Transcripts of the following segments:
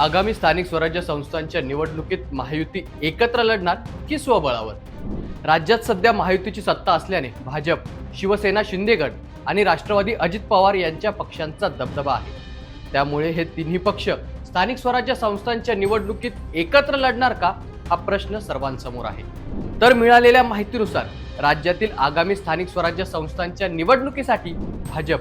आगामी स्थानिक स्वराज्य संस्थांच्या निवडणुकीत महायुती एकत्र लढणार की स्वबळावर? राज्यात सध्या महायुतीची सत्ता असल्याने भाजप शिवसेना शिंदेगड आणि राष्ट्रवादी अजित पवार यांच्या पक्षांचा दबदबा आहे. त्यामुळे हे तिन्ही पक्ष स्थानिक स्वराज्य संस्थांच्या निवडणुकीत एकत्र लढणार का हा प्रश्न सर्वांसमोर आहे. तर मिळालेल्या माहितीनुसार राज्यातील आगामी स्थानिक स्वराज्य संस्थांच्या निवडणुकीसाठी भाजप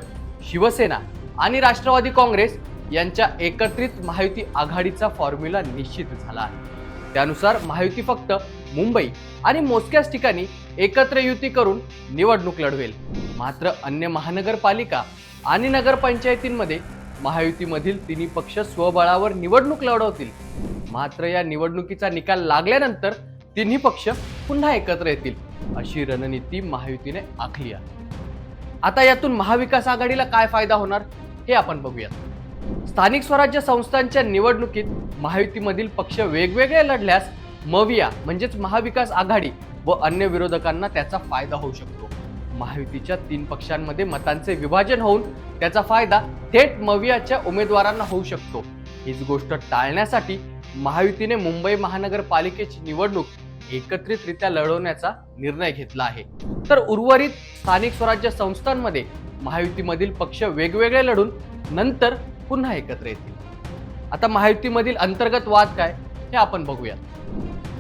शिवसेना आणि राष्ट्रवादी काँग्रेस यांच्या एकत्रित महायुती आघाडीचा फॉर्म्युला निश्चित झाला आहे. त्यानुसार महायुती फक्त मुंबई आणि मोजक्याच ठिकाणी एकत्र युती करून निवडणूक लढवेल. मात्र अन्य महानगरपालिका आणि नगरपंचायतींमध्ये महायुतीमधील तिन्ही पक्ष स्वबळावर निवडणूक लढवतील. मात्र या निवडणुकीचा निकाल लागल्यानंतर तिन्ही पक्ष पुन्हा एकत्र येतील अशी रणनीती महायुतीने आखली आहे. आता यातून महाविकास आघाडीला काय फायदा होणार हे आपण बघूयात. स्थानिक स्वराज्य संस्थांच्या निवडणुकीत महायुतीमधील पक्ष वेगवेगळे लढल्यास मविया म्हणजेच महाविकास आघाडी व अन्य विरोधकांना त्याचा फायदा होऊ शकतो. महायुतीच्या तीन पक्षांमध्ये मतांचे विभाजन होऊन त्याचा फायदा थेट मवियाच्या उमेदवारांना होऊ शकतो. हीच गोष्ट टाळण्यासाठी महायुतीने मुंबई महानगरपालिकेची निवडणूक एकत्रितरित्या लढवण्याचा निर्णय घेतला आहे. तर उर्वरित स्थानिक स्वराज्य संस्थांमध्ये महायुतीमधील पक्ष वेगवेगळे लढून नंतर पुन्हा एकत्र येतील. आता महायुतीमधील अंतर्गत वाद काय हे आपण बघूयात.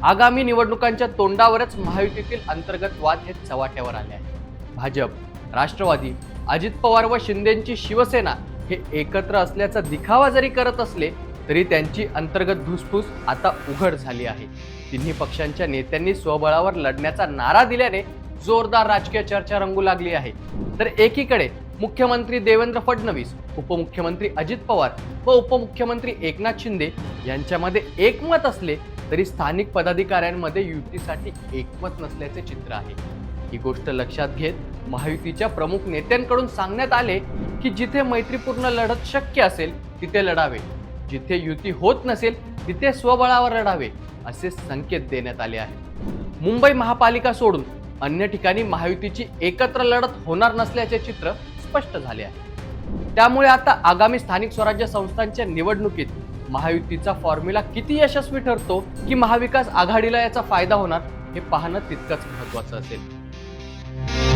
आगामी निवडणुकांच्या तोंडावरच महायुतीतील अंतर्गत वाद हे चव्हाट्यावर आले आहे भाजप राष्ट्रवादी अजित पवार व शिंदेची शिवसेना हे एकत्र असल्याचा दिखावा जरी करत असले तरी त्यांची अंतर्गत धुसफूस आता उघड झाली आहे. तिन्ही पक्षांच्या नेत्यांनी स्वबळावर लढण्याचा नारा दिल्याने जोरदार राजकीय चर्चा रंगू लागली आहे. तर एकीकडे मुख्यमंत्री देवेंद्र फडणवीस उपमुख्यमंत्री अजित पवार व उपमुख्यमंत्री एकनाथ शिंदे यांच्यामध्ये एकमत असले तरी स्थानिक पदाधिकाऱ्यांमध्ये युतीसाठी एकमत नसल्याचे चित्र आहे. ही गोष्ट लक्षात घेत महायुतीच्या प्रमुख नेत्यांकडून सांगण्यात आले की जिथे मैत्रीपूर्ण लढत शक्य असेल तिथे लढावे. जिथे युती होत नसेल तिथे स्वबळावर लढावे असे संकेत देण्यात आले आहेत. मुंबई महापालिका सोडून अन्य ठिकाणी महायुतीची एकत्र लढत होणार नसल्याचे चित्र स्पष्ट झाले आहे. त्यामुळे आता आगामी स्थानिक स्वराज्य संस्थांच्या निवडणुकीत महायुतीचा फॉर्म्युला किती यशस्वी ठरतो की महाविकास आघाडीला याचा फायदा होणार हे पाहणं तितकंच महत्वाचं असेल.